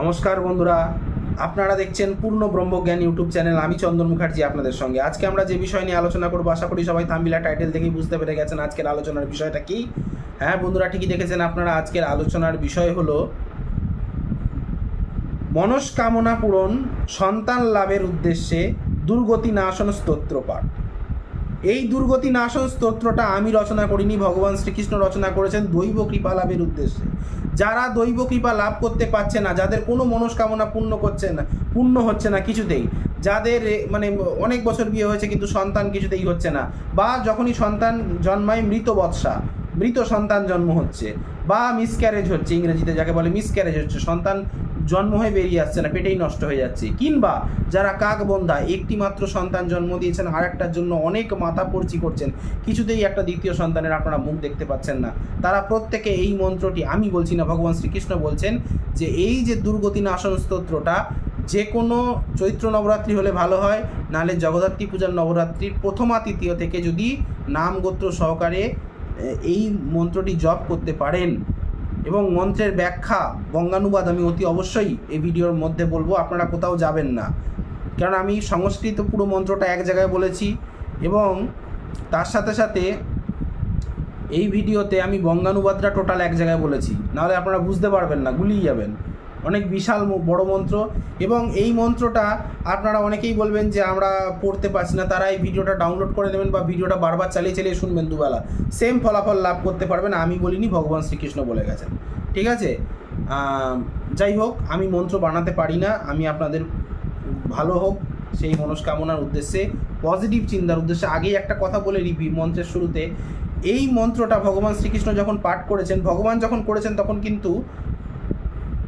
নমস্কার বন্ধুরা। আপনারা দেখছেন পূর্ণ ব্রহ্মজ্ঞান ইউটিউব চ্যানেল। আমি চন্দন মুখার্জি আপনাদের সঙ্গে। আজকে আমরা যে বিষয় নিয়ে আলোচনা করব, আশা করি সবাই থাম্বিলা টাইটেল দেখেই বুঝতে পেরে গেছেন আজকের আলোচনার বিষয়টা কি। হ্যাঁ বন্ধুরা, ঠিকই দেখেছেন আপনারা, আজকের আলোচনার বিষয় হলো, মনস্কামনা পূরণ সন্তান লাভের উদ্দেশ্যে দুর্গতি নাশন স্তোত্র পাঠ এই দুর্গতি নাশন স্তোত্রটা আমি রচনা করিনি, ভগবান শ্রীকৃষ্ণ রচনা করেছেন দৈব কৃপা লাভের উদ্দেশ্যে। যারা দৈব কৃপা লাভ করতে পারছে না, যাদের কোনো মনস্কামনা পূর্ণ করছে না, পূর্ণ হচ্ছে না কিছুতেই, যাদের মানে অনেক বছর বিয়ে হয়েছে কিন্তু সন্তান কিছুতেই হচ্ছে না, বা যখনই সন্তান জন্মায় মৃত বৎসা, মৃত সন্তান জন্ম হচ্ছে, বা মিসক্যারেজ হচ্ছে, ইংরেজিতে যাকে বলে মিসক্যারেজ হচ্ছে, সন্তান জন্ম হয়ে বেরিয়ে আসছে না, পেটেই নষ্ট হয়ে যাচ্ছে। কিংবা যারা কাক বন্ধা একটি মাত্র সন্তান জন্ম দিয়েছেন আর একটার জন্য অনেক মাথা পড়চি করছেন, কিছুতেই একটা দ্বিতীয় সন্তানের আপনারা মুখ দেখতে পাচ্ছেন না। তারা প্রত্যেকে এই মন্ত্রটি, আমি বলছি না, ভগবান শ্রীকৃষ্ণ বলছেন যে এই যে দুর্গতি নাশন স্তোত্রটা, যে কোনো চৈত্র নবরাত্রি হলে ভালো হয়, নাহলে জগদ্ধাত্রী পূজার নবরাত্রির প্রথমা তৃতীয় থেকে যদি নাম গোত্র সহকারে এই মন্ত্রটি জপ করতে পারেন। এবং মন্ত্রের ব্যাখ্যা, বঙ্গানুবাদ আমি অতি অবশ্যই এই ভিডিওর মধ্যে বলব, আপনারা কোথাও যাবেন না। কারণ আমি সংস্কৃত পুরো মন্ত্রটা এক জায়গায় বলেছি এবং তার সাথে সাথে এই ভিডিওতে আমি বঙ্গানুবাদটা টোটাল এক জায়গায় বলেছি। নাহলে আপনারা বুঝতে পারবেন না, গুলিয়ে যাবেন। অনেক বিশাল বড় মন্ত্র। এবং এই মন্ত্রটা আপনারা অনেকেই বলবেন যে আমরা পড়তে পারছি না, তারা এই ভিডিওটা ডাউনলোড করে নেবেন বা ভিডিওটা বারবার চালিয়ে চালিয়ে শুনবেন দুবেলা। সেম ফলাফল লাভ করতে পারবেন, আমি বলিনি, ভগবান শ্রীকৃষ্ণ বলে গেছেন। ঠিক আছে? যাই হোক, আমি মন্ত্র বানাতে পারি না, আমি আপনাদের ভালো হোক, সেই মনস্কামনার উদ্দেশ্যে পজিটিভ চিন্তার উদ্দেশ্যে আগেই একটা কথা বলে রিপি মন্ত্রের শুরুতে। এই মন্ত্রটা ভগবান শ্রীকৃষ্ণ যখন পাঠ করেছেন, ভগবান যখন করেছেন তখন কিন্তু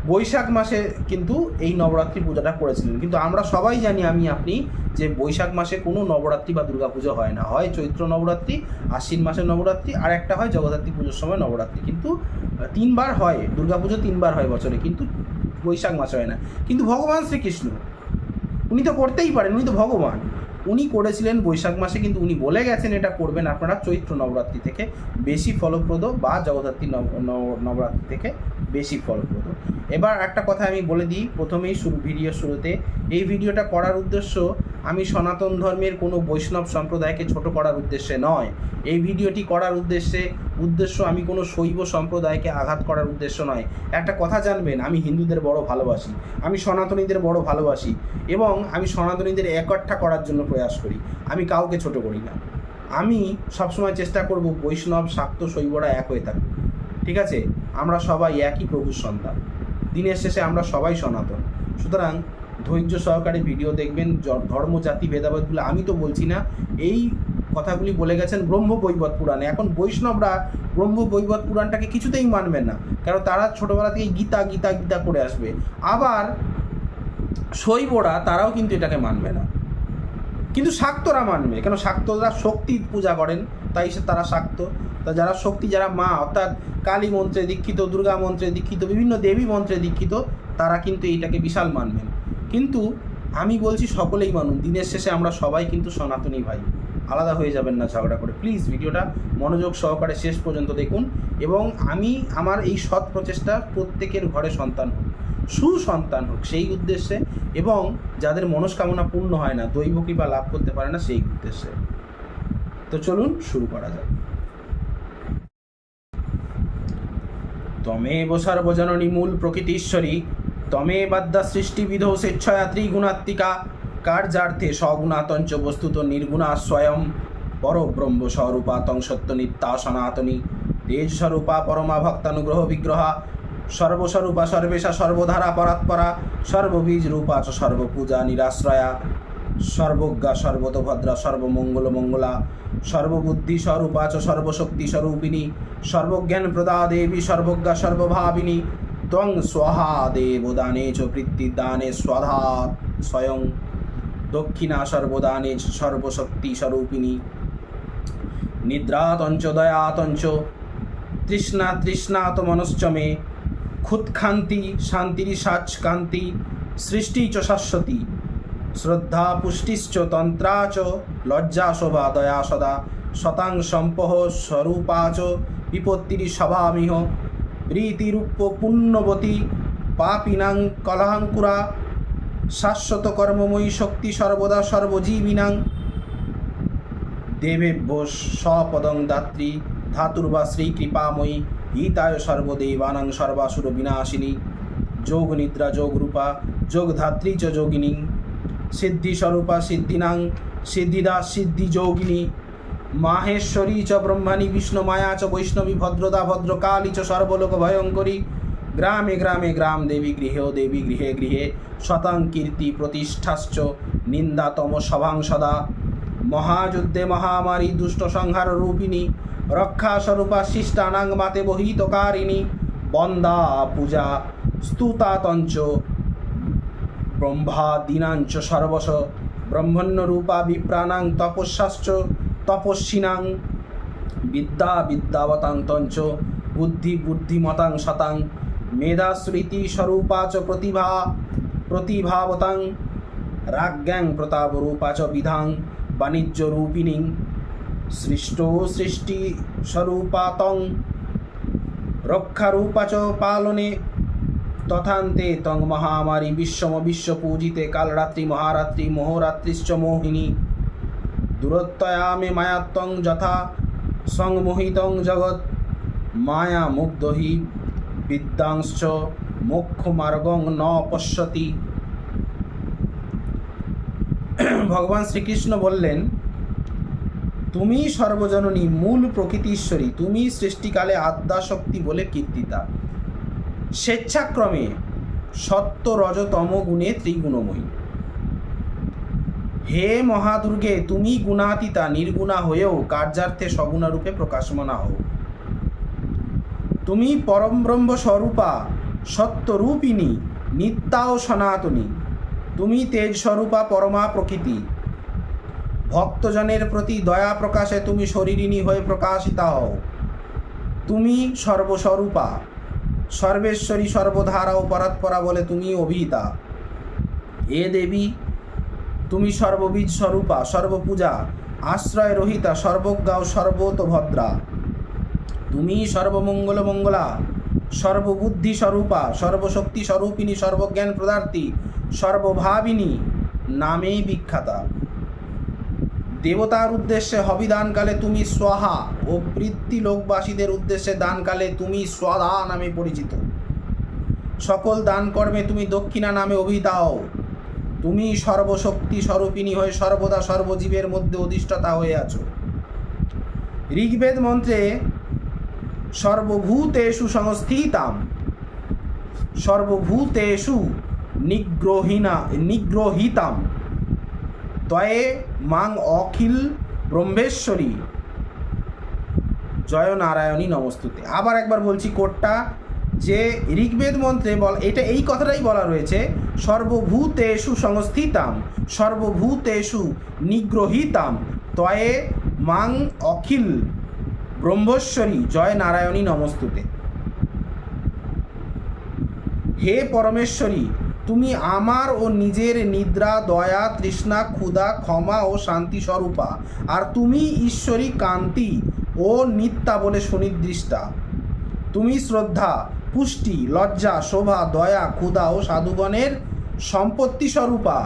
বৈশাখ মাসে কিন্তু এই নবরাত্রি পূজাটা করেছিলেন। কিন্তু আমরা সবাই জানি, আমি, আপনি, যে বৈশাখ মাসে কোনো নবরাত্রি বা দুর্গাপুজো হয় না। হয় চৈত্র নবরাত্রি, আশ্বিন মাসে নবরাত্রি, আর একটা হয় জগদ্ধাত্রী পুজোর সময় নবরাত্রি। কিন্তু তিনবার হয়, দুর্গাপুজো তিনবার হয় বছরে, কিন্তু বৈশাখ মাসে হয় না। কিন্তু ভগবান শ্রীকৃষ্ণ, উনি তো করতেই পারেন, উনি তো ভগবান। উনি করেছিলেন বৈশাখ মাসে, কিন্তু উনি বলে গেছেন এটা করবেন আপনারা চৈত্র নবরাত্রি থেকে। বেশি ফলপ্রদ বা জগদ্ধাত্রী নব নব- নবরাত্রি থেকে বেশি ফলপ্রদ। এবার একটা কথা আমি বলে দিই, প্রথমেই শুরু, ভিডিও শুরুতে। এই ভিডিওটা করার উদ্দেশ্য, আমি সনাতন ধর্মের কোনো বৈষ্ণব সম্প্রদায়কে ছোট করার উদ্দেশ্যে নয়। এই ভিডিওটি করার উদ্দেশ্যে উদ্দেশ্য, আমি কোনো শৈব সম্প্রদায়কে আঘাত করার উদ্দেশ্য নয়। একটা কথা জানবেন, আমি হিন্দুদের বড় ভালোবাসি, আমি সনাতনীদের বড় ভালোবাসি এবং আমি সনাতনীদের একট্ঠা করার জন্য প্রয়াস করি। আমি কাউকে ছোট করি না। আমি সবসময় চেষ্টা করব বৈষ্ণব, শাক্ত শৈবরা এক হয়ে থাকুক। ঠিক আছে? আমরা সবাই একই প্রভুর সন্তান। দিনের শেষে আমরা সবাই সনাতন। সুতরাং ধৈর্য সহকারে ভিডিও দেখবেন ধর্ম জাতি ভেদাভেদগুলো আমি তো বলছি না। এই কথাগুলি বলে গেছেন ব্রহ্ম বৈবত পুরাণে। এখন বৈষ্ণবরা ব্রহ্ম বৈবত পুরাণটাকে কিছুতেই মানবেন না, কারণ তারা ছোটবেলা থেকে গীতা গীতা গীতা করে আসবে। আবার শৈবরা তারাও কিন্তু এটাকে মানবে না। কিন্তু শাক্তরা মানবে, কেন শাক্তরা শক্তি পূজা করেন, তাই সে তারা শাক্ত। তা যারা শক্তি, যারা মা, অর্থাৎ কালী মন্ত্রে দীক্ষিত, দুর্গা মন্ত্রে দীক্ষিত, বিভিন্ন দেবী মন্ত্রে দীক্ষিত, তারা কিন্তু এইটাকে বিশাল মানবেন। কিন্তু আমি বলছি সকলেই মানুন, দিনের শেষে আমরা সবাই কিন্তু সনাতনী ভাই। আলাদা হয়ে যাবেন না ঝগড়া করে। প্লিজ ভিডিওটা মনোযোগ সহকারে শেষ পর্যন্ত দেখুন এবং আমি আমার এই সৎ প্রচেষ্টা প্রত্যেকের ঘরে সন্তান হোক, সুসন্তান হোক সেই উদ্দেশ্যে এবং যাদের মনস্কামনা পূর্ণ হয় না দৈব কৃপা লাভ করতে পারে না সেই উদ্দেশ্যে। তো চলুন শুরু করা যাক। তমেব সর্বজননী মূল প্রকৃতি ঈশ্বরী তমে বাদ্যা সৃষ্টিবিধ স্বেচ্ছয়া ত্রিগুণাত্মিকা কার্যার্থে সগুণাতঞ্চ বস্তুত নির্গুণা স্বয়ং পরব্রহ্ম স্বরূপা তং সত্য নিত্যা সনাতনী তেজ স্বরূপা পরমা ভক্তানুগ্রহ বিগ্রহা সর্বস্বরূপা সর্বেশা সর্বধারা পরাৎপরা সর্ববীজ রূপা চ সর্বপূজা নিরাশ্রয়া সর্বজ্ঞা সর্বতভদ্রা সর্বমঙ্গল মঙ্গলা সর্ববুদ্ধি স্বরূপা চ সর্বশক্তি স্বরূপিণী সর্বজ্ঞান প্রদা দেবী সর্বজ্ঞা সর্বভাবিনী ত্বং স্বহা দেবদানে চ বৃত্তিদানে স্বধা স্বয়ং দক্ষিণা সর্বদানে সর্বশক্তি স্বরূপিণী। নিদ্রাতঞ্চ, দয়াতঞ্চ, তৃষ্ণা তৃষ্ণাত মনশ্চ মে, ক্ষুৎখান্তি, শান্তির সাচ কান্তি সৃষ্টি চ শাশ্বতী, শ্রদ্ধা পুষ্টিশ্চ, তন্ত্রা চ, লজ্জা শোভা দয়া সদা, শতাং সম্পহ স্বরূপা চ, বিপত্তির সভামিহ প্রীতিরূপ পুণ্যবতী পাপিনাং কলহাঙ্কুরা শাশ্বত কর্মময়ী শক্তি সর্বদা সর্বজীবিনাং। দেবেভ্য স্বপদং দাত্রী ধাতুর্বা শ্রীকৃপাময়ী হিতায় সর্বদেবানাং সর্বাসুর বিনাশিনী। যোগ নিদ্রা যোগ রূপা যোগ ধাত্রী চ যোগিনী। সিদ্ধি স্বরূপা সিদ্ধিনাং সিদ্ধিদা সিদ্ধি যোগিনী। মাহেশ্বরী চ ব্রহ্মাণী বিষ্ণু মায়া চ বৈষ্ণবী ভদ্রদা ভদ্রকালী চ সর্বলোক ভয়ঙ্করী গ্রামে গ্রামে গ্রাম দেবী গৃহেও দেবী গৃহে গৃহে শতাং কীর্তি প্রতিষ্ঠাশ্চ, নিন্দাতম সভাং সদা। মহাযুদ্ধে মহামারী দুষ্ট সংহার রূপিণী, রক্ষা স্বরূপা শিষ্টানাং মাতে বহিতকারিণী বন্দা পূজা স্তুতাতঞ্চ, ব্রহ্মা দীনাঞ্চ সর্বশ ব্রহ্মণ্যরূপা বিপ্রাণাং তপস্যাশ্চ, তপস্বিনাং বিদ্যা বিদ্যাবতান্তঞ্চ বুদ্ধি বুদ্ধিমতাং শতাং মেধা স্মৃতি স্বরূপা চ প্রতিভা, প্রতিভাবতাং, রাজ্ঞাং প্রতাপরূপা চ বিধাং বাণিজ্য বাণিজ্যরূপিণীং, সৃষ্ট সৃষ্টি স্বরূপাতং রক্ষারূপা চ পালনে, তথান্তে তং মহামারী বিশ্বম বিশ্ব পূজিতে কালরাত্রি মহারাত্রি মোহরাত্রিশ্চ মোহিনী। দূরত্বয়ামে মায়াত্বং যথা, সংমোহিতং জগৎ, মায়া মুগ্ধ হি বিদ্যাংশ্চ মোক্ষমার্গং ন পশ্যতি। ভগবান শ্রীকৃষ্ণ বললেন, তুমি সর্বজননী, মূল প্রকৃতিশ্বরী তুমি সৃষ্টিকালে আদ্যাশক্তি বলে কীর্তিতা। স্বেচ্ছাক্রমে সত্য রজতম গুণে ত্রিগুণময়ী। হে মহাদুর্গে, তুমি গুণাতীতা, নির্গুণা হয়েও কার্যার্থে সগুণারূপে প্রকাশমানা হও। তুমি পরম ব্রহ্ম স্বরূপা সত্যরূপিণী, নিত্যা ও সনাতনী। তুমি তেজ স্বরূপা পরমা প্রকৃতি। ভক্তজনের প্রতি দয়া প্রকাশে তুমি শরীরিণী হয়ে প্রকাশিতা হও। তুমি সর্বস্বরূপা, সর্বেশ্বরী সর্বধারা ও পরাৎপরা বলে তুমি অভিহিতা। এ দেবী, তুমি সর্ববীজ স্বরূপা সর্বপূজা আশ্রয় রহিতা সর্বজ্ঞা ও সর্বতভদ্রা তুমি সর্বমঙ্গল মঙ্গলা সর্ববুদ্ধি স্বরূপা সর্বশক্তি স্বরূপিণী সর্বজ্ঞান প্রদার্থী সর্বভাবিনী নামেই বিখ্যাতা। দেবতার উদ্দেশ্যে হবিদানকালে তুমি স্বাহা ও বৃত্তি লোকবাসীদের উদ্দেশ্যে দানকালে তুমি স্বদা নামে পরিচিত। সকল দান কর্মে তুমি দক্ষিণা নামে অভিহিতা হও। তুমি সর্বশক্তি স্বরূপিণী হয়ে সর্বদা সর্বজীবের মধ্যে অধিষ্ঠাতা হয়ে আছো। ঋগ্বেদ মন্ত্রে সর্বভূতেষু সংস্থিতাম। সর্বভূতেষু নিগ্রহিনা, নিগ্রহিতাম। তয়ে মাং অখিল ব্রহ্মেশ্বরী। জয় নারায়ণী নমস্তুতে। আবার একবার বলছি কোটটা যে ঋগ্বেদ মন্ত্রে বল, এটা এই কথাটাই বলা রয়েছে, সর্বভূতেষু সংস্থিতাম, সর্বভূতেষু নিগ্রহিতাম, তয়ে মাং অখিল ব্রহ্মশ্বরী জয় নারায়ণী নমস্তুতে। হে পরমেশ্বরী, তুমি আমার ও নিজের নিদ্রা, দয়া, তৃষ্ণা, ক্ষুধা, ক্ষমা ও শান্তি স্বরূপা, আর তুমি ঈশ্বরী কান্তি ও নিত্যা বলে সুনির্দিষ্টা। তুমি শ্রদ্ধা, পুষ্টি, লজ্জা, শোভা, দয়া, ক্ষুধা ও সাধুগণের সম্পত্তি স্বরূপা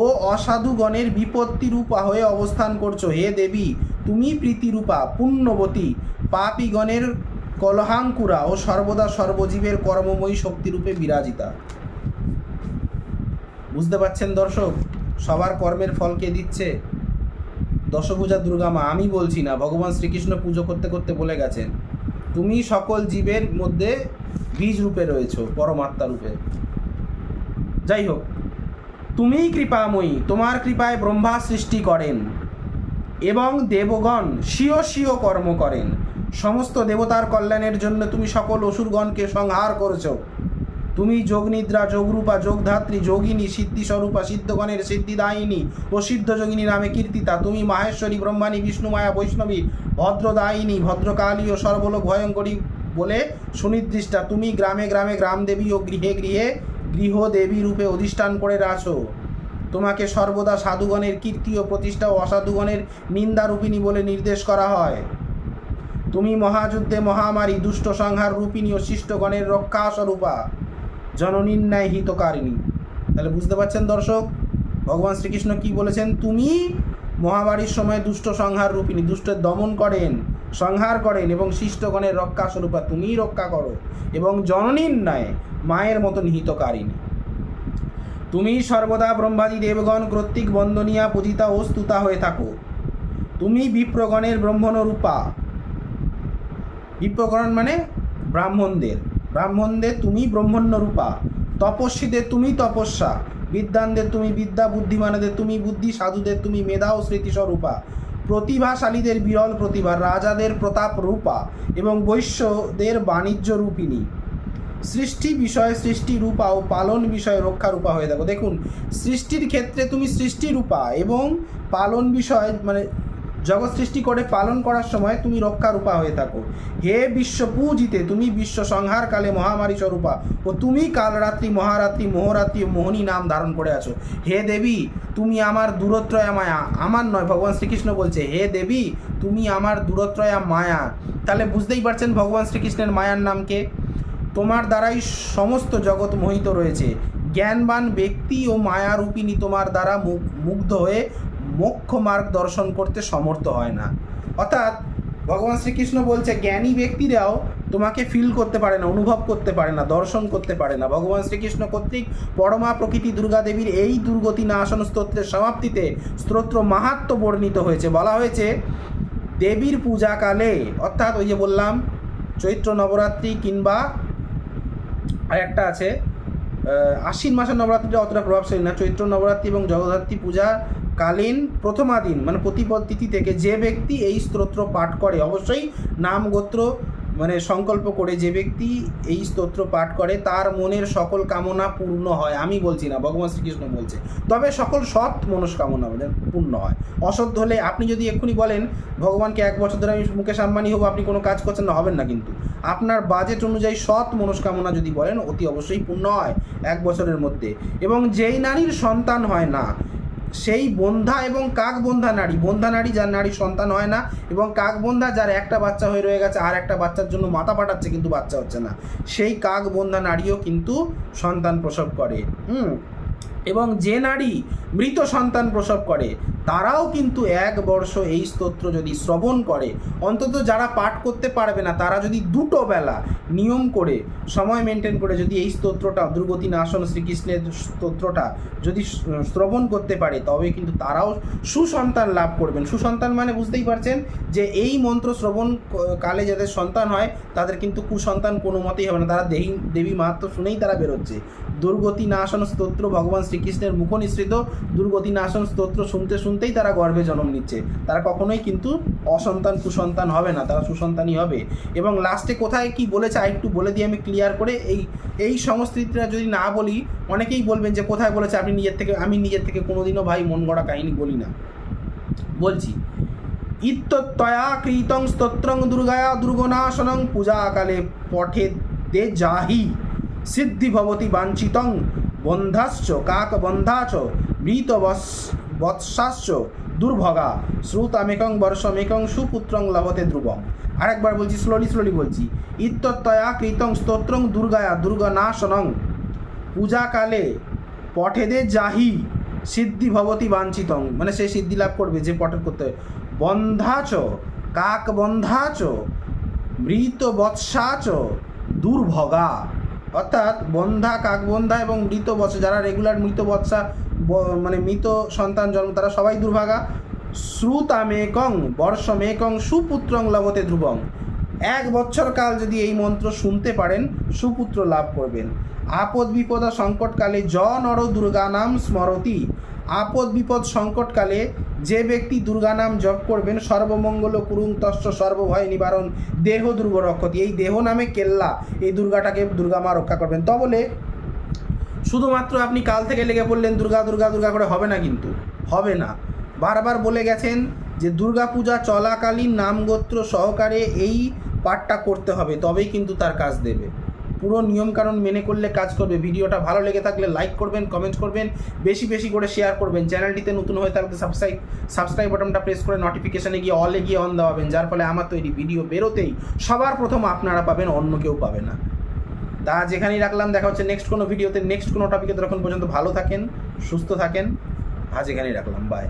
ও অসাধুগণের বিপত্তি রূপা হয়ে অবস্থান করছ। হে দেবী তুমি প্রীতিরূপা, পুণ্যবতী, পাপীগণের কলহাঙ্কুরা ও সর্বদা সর্বজীবের কর্মময়ী শক্তিরূপে বিরাজিতা। বুঝতে পারছেন দর্শক? সবার কর্মের ফল কে দিচ্ছে? দশভূজা দুর্গা মা, আমি বলছি না, ভগবান শ্রীকৃষ্ণ পুজো করতে করতে বলে গেছেন। তুমি সকল জীবের মধ্যে বীজ রূপে রয়েছো, পরমাত্মা রূপে। যাই হোক, তুমিই কৃপাময়ী, তোমার কৃপায় ব্রহ্মা সৃষ্টি করেন। এবং দেবগণ স্বীয় স্বীয় কর্ম করেন। সমস্ত দেবতার কল্যাণের জন্য তুমি সকল অসুরগণকে সংহার করেছ। তুমি যোগনিদ্রা, যোগরূপা, যোগধাত্রী, যোগিনী, সিদ্ধিস্বরূপা, সিদ্ধগণের সিদ্ধিদায়িনী ও সিদ্ধযোগিনী নামে কীর্তিতা, তুমি মাহেশ্বরী, ব্রহ্মাণী বিষ্ণুমায়া বৈষ্ণবী, ভদ্রদায়িনী, ভদ্রকালী ও সর্বলোক ভয়ঙ্করী বলে সুনির্দিষ্টা। তুমি গ্রামে গ্রামে গ্রামদেবী ও গৃহে গৃহে গৃহদেবী রূপে অধিষ্ঠান করে আছো। তোমাকে সর্বদা সাধুগণের কীর্তি ও প্রতিষ্ঠা ও অসাধুগণের নিন্দারূপিণী বলে নির্দেশ করা হয়। তুমি মহাযুদ্ধে মহামারী, দুষ্ট সংহার রূপিণী ও শিষ্টগণের রক্ষা স্বরূপা জননীর ন্যায় হিতকারিণী। তাহলে বুঝতে পারছেন দর্শক? ভগবান শ্রীকৃষ্ণ কি বলেছেন? তুমি মহামারীর সময় দুষ্ট সংহার রূপিণী, দুষ্টের দমন করেন, সংহার করেন এবং শিষ্টগণের রক্ষা স্বরূপা তুমিই রক্ষা করো এবং জননীর ন্যায় মায়ের মতন হিতকারিণী। তুমি সর্বদা ব্রহ্মাদি দেবগণ কর্তৃক বন্দনিয়া পূজিতা ও স্তুতা হয়ে থাকো। তুমি বিপ্রগণের ব্রহ্মণ রূপা বিপ্রগণ মানে ব্রাহ্মণদের। ব্রাহ্মণদের তুমি ব্রহ্মণ্য রূপা তপস্বীদের তুমি তপস্যা। বিদ্যানদের তুমি বিদ্যা বুদ্ধিমানদের তুমি বুদ্ধি সাধুদের তুমি মেধা ও স্মৃতিস্বরূপা। প্রতিভাশালীদের বিরল প্রতিভা, রাজাদের প্রতাপ রূপা এবং বৈশ্যদের বাণিজ্য রূপিণী। সৃষ্টি বিষয়ে, সৃষ্টি রূপা ও পালন বিষয়ে রক্ষা রূপা হয়ে থাকো দেখুন, সৃষ্টির ক্ষেত্রে তুমি সৃষ্টি রূপা এবং পালন বিষয় মানে জগৎ সৃষ্টি করে, পালন করার সময় তুমি রক্ষা রূপা হয়ে থাকো। হে বিশ্ব পূজিতে তুমি বিশ্ব সংহার কালে মহামারী স্বরূপা ও তুমি কালরাত্রি, মহারাত্রি, মোহরাত্রি মোহনী নাম ধারণ করে আছো। হে দেবী, তুমি আমার দূরত্রয়া মায়া। আমার নয়, ভগবান শ্রীকৃষ্ণ বলছে, হে দেবী, তুমি আমার দূরত্রয়া মায়া। তাহলে বুঝতেই পারছেন ভগবান শ্রীকৃষ্ণের মায়ার নামকে তোমার দ্বারাই সমস্ত জগৎ মোহিত রয়েছে। জ্ঞানবান ব্যক্তি ও মায়ারূপিণী তোমার দ্বারা মুগ- মুগ্ধ হয়ে মোক্ষ মার্গ দর্শন করতে সমর্থ হয় না। অর্থাৎ ভগবান শ্রীকৃষ্ণ বলছে, জ্ঞানী ব্যক্তিরাও তোমাকে ফিল করতে পারে না, অনুভব করতে পারে না, দর্শন করতে পারে না। ভগবান শ্রীকৃষ্ণ কর্তৃক পরমা প্রকৃতি দুর্গা দেবীর এই দুর্গতি না আসন স্তোত্রের সমাপ্তিতে স্তোত্র মাহাত্ম বর্ণিত হয়েছে। বলা হয়েছে, দেবীর পূজাকালে, অর্থাৎ ওই যে বললাম, চৈত্র নবরাত্রি কিংবা আর একটা আছে আশ্বিন মাসের নবরাত্রিটা অতটা প্রভাবশালী না। চৈত্র নবরাত্রি এবং জগদ্ধাত্রী পূজা কালীন প্রথমাদিন মানে প্রতিপদ তিথি থেকে যে ব্যক্তি এই স্তোত্র পাঠ করে, অবশ্যই নাম গোত্র মানে সংকল্প করে যে ব্যক্তি এই স্তোত্র পাঠ করে, তার মনের সকল কামনা পূর্ণ হয়। আমি বলছি না, ভগবান শ্রীকৃষ্ণ বলছে। তবে সকল সৎ মনস্কামনা মানে পূর্ণ হয়। অসৎ হলে আপনি যদি এক্ষুনি বলেন, ভগবানকে এক বছর ধরে আমি মুকেশ আম্বানি হব, আপনি কোনো কাজ করছেন না, হবেন না কিন্তু। আপনার বাজেট অনুযায়ী সৎ মনস্কামনা যদি বলেন, অতি অবশ্যই পূর্ণ হয় এক বছরের মধ্যে। এবং যেই নারীর সন্তান হয় না সেই বন্ধা এবং কাক বন্ধা নারী। বন্ধা নারী, যার নারী সন্তান হয় না এবং কাক বন্ধা যার একটা বাচ্চা হয়ে রয়ে গেছে, আর একটা বাচ্চার জন্য মাথা পাঠাচ্ছে কিন্তু বাচ্চা হচ্ছে না। সেই কাক বন্ধা নারীও কিন্তু সন্তান প্রসব করে। হুম? এবং যে নারী মৃত সন্তান প্রসব করে, তারাও কিন্তু এক বর্ষ এই স্তোত্র যদি শ্রবণ করে, অন্তত যারা পাঠ করতে পারবে না, তারা যদি দুটো বেলা নিয়ম করে, সময় মেনটেন করে যদি এই স্তোত্রটা দুর্গতি নাশন শ্রীকৃষ্ণের স্তোত্রটা যদি শ্রবণ করতে পারে, তবে কিন্তু তারাও সুসন্তান লাভ করবেন। সুসন্তান মানে বুঝতেই পারছেন যে এই মন্ত্র শ্রবণ কালে যাদের সন্তান হয়, তাদের কিন্তু কুসন্তান কোনো মতেই হবে না। তারা দেহী, দেবী মাহাত্ম শুনেই তারা বেরোচ্ছে। দুর্গতি নাশন স্তোত্র ভগবান শ্রীকৃষ্ণের মুখ নিঃসৃত দুর্গতি নাশন স্তোত্র শুনতে শুনতেই তারা গর্ভে জন্ম নিচ্ছে। তারা কখনোই কিন্তু অসন্তান কুসন্তান হবে না, তারা সুসন্তানই হবে। এবং লাস্টে কোথায় কি বলেছে আর একটু বলে দিয়ে আমি ক্লিয়ার করে, এই এই সংস্কৃতিটা যদি না বলি, অনেকেই বলবেন যে কোথায় বলেছে আপনি নিজের থেকে, আমি নিজের থেকে কোনোদিনও ভাই মন গড়া কাহিনী বলি না। বলছি ইত্যয়া কৃতং স্তোত্রং দুর্গায়া দুর্গনাশনং পূজাকালে পঠে দে জাহি সিদ্ধি ভবতি বাঞ্ছিতং বন্ধাশ্চ, কাক বন্ধাচ, মৃত বৎসাশ্চ, দুর্ভগা, শ্রুতামেকং বর্ষমেকং, সুপুত্রং লভতে ধ্রুবং। আরেকবার বলছি স্লোলি স্লোলি বলছি। ইত্যত্তয়া কৃতং স্তোত্রং দুর্গায়া, দুর্গনাশনং। পূজাকালে পঠেদে জাহি সিদ্ধি ভবতি বাঞ্ছিতং। মানে সে সিদ্ধি লাভ করবে, যে পঠন করতে বন্ধাচ, কাক বন্ধাচ, মৃত বৎসাচ, দুর্ভগা। অর্থাৎ বন্ধা, কাকবন্ধা এবং মৃত বৎসা, যারা রেগুলার মৃত বৎসা মানে মৃত সন্তান জন্ম, তারা সবাই দুর্ভাগা। শ্রুতামেকং, বর্ষমেকং, সুপুত্রং লবতে ধ্রুবং। এক বছর কাল যদি এই মন্ত্র শুনতে পারেন, সুপুত্র লাভ করবেন। আপদ বিপদ সংকটকালে জ নর দুর্গা নাম স্মরতি। আপদ বিপদ সংকটকালে যে ব্যক্তি দুর্গা নাম জপ করবেন, সর্বমঙ্গল কুরুং তস্য সর্বভয় নিবারণ, দেহ দুর্গ রক্ষতি। এই দেহ নামে কেল্লা, এই দুর্গাটাকে দুর্গা মা রক্ষা করবেন। তা বলে শুধুমাত্র আপনি কাল থেকে লেগে পড়লেন, দুর্গা দুর্গা দুর্গা করে হবে না কিন্তু, হবে না। বারবার বলে গেছেন যে দুর্গা পূজা চলাকালীন নামগোত্র সহকারে এই পাঠটা করতে হবে, তবেই কিন্তু তার কাজ দেবে। পুরো নিয়মকানুন মেনে করলে কাজ করবে। ভিডিওটা ভালো লেগে থাকলে লাইক করবেন কমেন্ট করবেন, বেশি বেশি করে শেয়ার করবেন। চ্যানেলটিতে নতুন হয়ে থাকলে সাবস্ক্রাইব সাবস্ক্রাইব বাটনটা প্রেস করে নোটিফিকেশানে গিয়ে অলে গিয়ে অন দেওয়াবেন যার ফলে আমার তৈরি ভিডিও বেরোতেই সবার প্রথম আপনারা পাবেন, অন্য কেউ পাবে না। তা যেখানেই রাখলাম। দেখা হচ্ছে নেক্সট কোনো ভিডিওতে নেক্সট কোনো টপিকে তখন পর্যন্ত ভালো থাকেন, সুস্থ থাকেন। আজ এখানেই রাখলাম। বাই